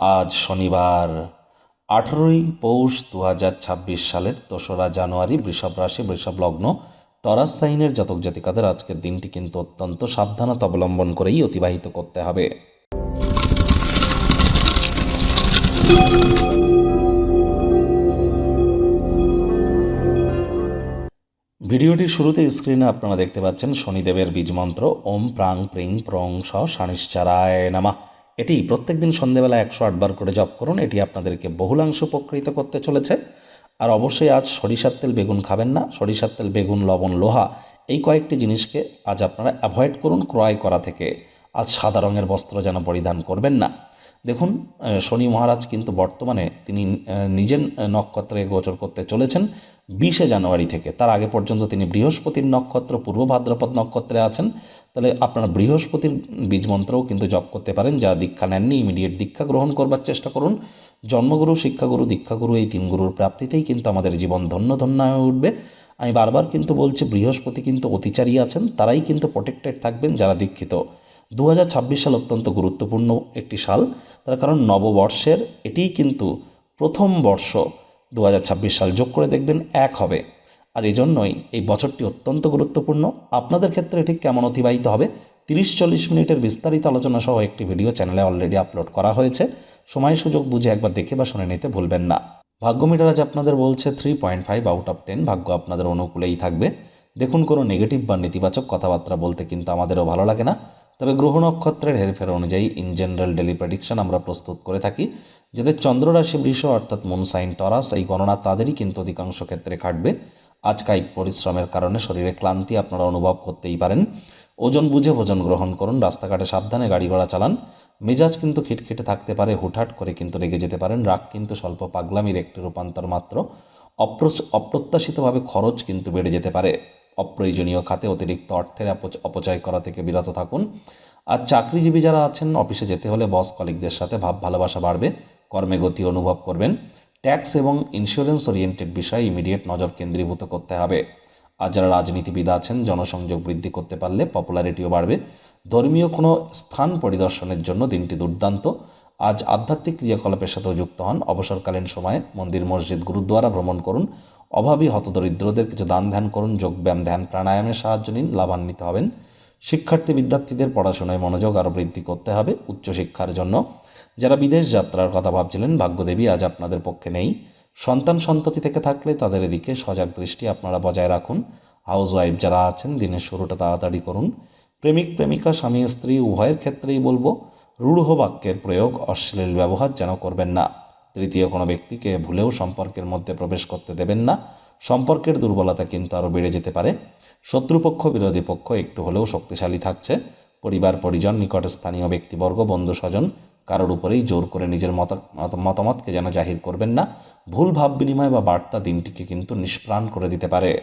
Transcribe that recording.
আজ শনিবার, আঠেরোই পৌষ দু হাজার ছাব্বিশ সালের দোসরা জানুয়ারি বৃষভ রাশি, বৃষভ লগ্ন। টরাস সাইনের জাতক জাতিকাদের আজকের দিনটি কিন্তু অত্যন্ত সাবধানতা অবলম্বন করেই অতিবাহিত করতে হবে। ভিডিওটির শুরুতে স্ক্রিনে আপনারা দেখতে পাচ্ছেন শনিদেবের বীজমন্ত্র। ওম প্রাং প্রিং প্রং স শানিশ্চারায় নামা। এটি প্রত্যেকদিন সন্ধেবেলা একশো আটবার করে জপ করুন। এটি আপনাদেরকে বহুলাংশ উপকৃত করতে চলেছে। আর অবশ্যই আজ সরিষার তেল বেগুন খাবেন না। সরিষার তেল, বেগুন, লবণ, লোহা এই কয়েকটি জিনিসকে আজ আপনারা অ্যাভয়েড করুন ক্রয় করা থেকে। আজ সাদা রঙের বস্ত্র যেন পরিধান করবেন না। দেখুন শনি মহারাজ কিন্তু বর্তমানে তিনি নিজের নক্ষত্রে গোচর করতে চলেছেন বিশে জানুয়ারি থেকে। তার আগে পর্যন্ত তিনি বৃহস্পতির নক্ষত্র, পূর্ব ভাদ্রপদ নক্ষত্রে আছেন। তাহলে আপনারা বৃহস্পতির বীজমন্ত্রও কিন্তু জপ করতে পারেন যা দীক্ষা নেননি ইমিডিয়েট দীক্ষা গ্রহণ করবার চেষ্টা করুন। জন্মগুরু, শিক্ষাগুরু, দীক্ষাগুরু এই তিন গুরুর প্রাপ্তিতেই কিন্তু আমাদের জীবন ধন্য ধন্য হয়ে উঠবে। আমি বারবার কিন্তু বলছি, বৃহস্পতি কিন্তু অতিচারী আছেন, তারাই কিন্তু প্রোটেক্টেড থাকবেন যারা দীক্ষিত। দু হাজার ছাব্বিশ সাল অত্যন্ত গুরুত্বপূর্ণ একটি সাল, তার কারণ নববর্ষের এটিই কিন্তু প্রথম বর্ষ। দু হাজার ছাব্বিশ সাল যোগ করে দেখবেন এক হবে। আর এজন্যই এই বছরটি অত্যন্ত গুরুত্বপূর্ণ। আপনাদের ক্ষেত্রে ঠিক কেমন অতিবাহিত হবে? তিরিশ চল্লিশ মিনিটের বিস্তারিত আলোচনা সহ একটি ভিডিও চ্যানেলে অলরেডি আপলোড করা হয়েছে। সময় সুযোগ বুঝে একবার দেখে বা শুনে নিতে ভুলবেন না। ভাগ্য মিটার আজ আপনাদের বলছে three point five out of ten ভাগ্য আপনাদের অনুকূলেই থাকবে। দেখুন কোনো নেগেটিভ বা নেতিবাচক কথাবার্তা বলতে কিন্তু আমাদেরও ভালো লাগে না। তবে গ্রহ নক্ষত্রের হেরফের অনুযায়ী ইন জেনারেল ডেলি প্রেডিকশন আমরা প্রস্তুত করে থাকি। যাদের চন্দ্ররাশি বৃষ অর্থাৎ মুন সাইন টরাস এই গণনা তাদেরই কিন্তু অধিকাংশ ক্ষেত্রে খাটবে। আজ কায়িক পরিশ্রমের কারণে শরীরে ক্লান্তি আপনারা অনুভব করতেই পারেন। ওজন বুঝে ভোজন গ্রহণ করুন, রাস্তাঘাটে সাবধানে গাড়ি ঘোড়া চালান। মেজাজ কিন্তু খিটখিটে থাকতে পারে, হুটহাট করে কিন্তু রেগে যেতে পারেন। রাগ কিন্তু স্বল্প পাগলামির একটি রূপান্তর মাত্র। অপ্র- অপ্রত্যাশিতভাবে খরচ কিন্তু বেড়ে যেতে পারে। অপ্রয়োজনীয় খাতে অতিরিক্ত অর্থের অপচ- অপচয় করা থেকে বিরত থাকুন। আর চাকরিজীবী যারা আছেন, অফিসে যেতে হলে বস কলিকদের সাথে ভাব ভালোবাসা বাড়বে, কর্মে গতি অনুভব করবেন। ট্যাক্স এবং ইন্স্যুরেন্স ওরিয়েন্টেড বিষয়ে ইমিডিয়েট নজর কেন্দ্রীভূত করতে হবে। আর যারা রাজনীতিবিদ আছেন, জনসংযোগ বৃদ্ধি করতে পারলে পপুলারিটিও বাড়বে। ধর্মীয় কোনো স্থান পরিদর্শনের জন্য দিনটি দুর্দান্ত। আজ আধ্যাত্মিক ক্রিয়াকলাপের সাথেও যুক্ত হন। অবসরকালীন সময়ে মন্দির, মসজিদ, গুরুদ্বারা ভ্রমণ করুন। অভাবী হতদরিদ্রদের কিছু দান ধ্যান করুন। যোগব্যায়াম, ধ্যান, প্রাণায়ামের সাহায্য নিন। লাভান্বিত হবেন। শিক্ষার্থী, বিদ্যার্থীদের পড়াশোনায় মনোযোগ আরও বৃদ্ধি করতে হবে উচ্চশিক্ষার জন্য। যারা বিদেশ যাত্রার কথা ভাবছিলেন, ভাগ্যদেবী আজ আপনাদের পক্ষে নেই। সন্তান সন্ততি থেকে থাকলে তাদের এদিকে সজাগ দৃষ্টি আপনারা বজায় রাখুন। হাউস ওয়াইফ যারা আছেন, দিনের শুরুটা তাড়াতাড়ি করুন। প্রেমিক, প্রেমিকা, স্বামী, স্ত্রী, উভয়ের ক্ষেত্রেই বলব, রূঢ় বাক্যের প্রয়োগ অশ্লীল ব্যবহার যেন করবেন না। তৃতীয় কোনো ব্যক্তিকে ভুলেও সম্পর্কের মধ্যে প্রবেশ করতে দেবেন না। সম্পর্কের দুর্বলতা কিন্তু আরও বেড়ে যেতে পারে। শত্রুপক্ষ, বিরোধী পক্ষ একটু হলেও শক্তিশালী থাকছে। পরিবার, পরিজন, নিকট স্থানীয় ব্যক্তিবর্গ বন্ধু স্বজন কারোর উপরেই জোর করে নিজের মত, মত- মতামতকে যেন জাহির করবেন না। ভুল ভাব বিনিময় বা বার্তা দিনটিকে কিন্তু নিষ্প্রাণ করে দিতে পারে।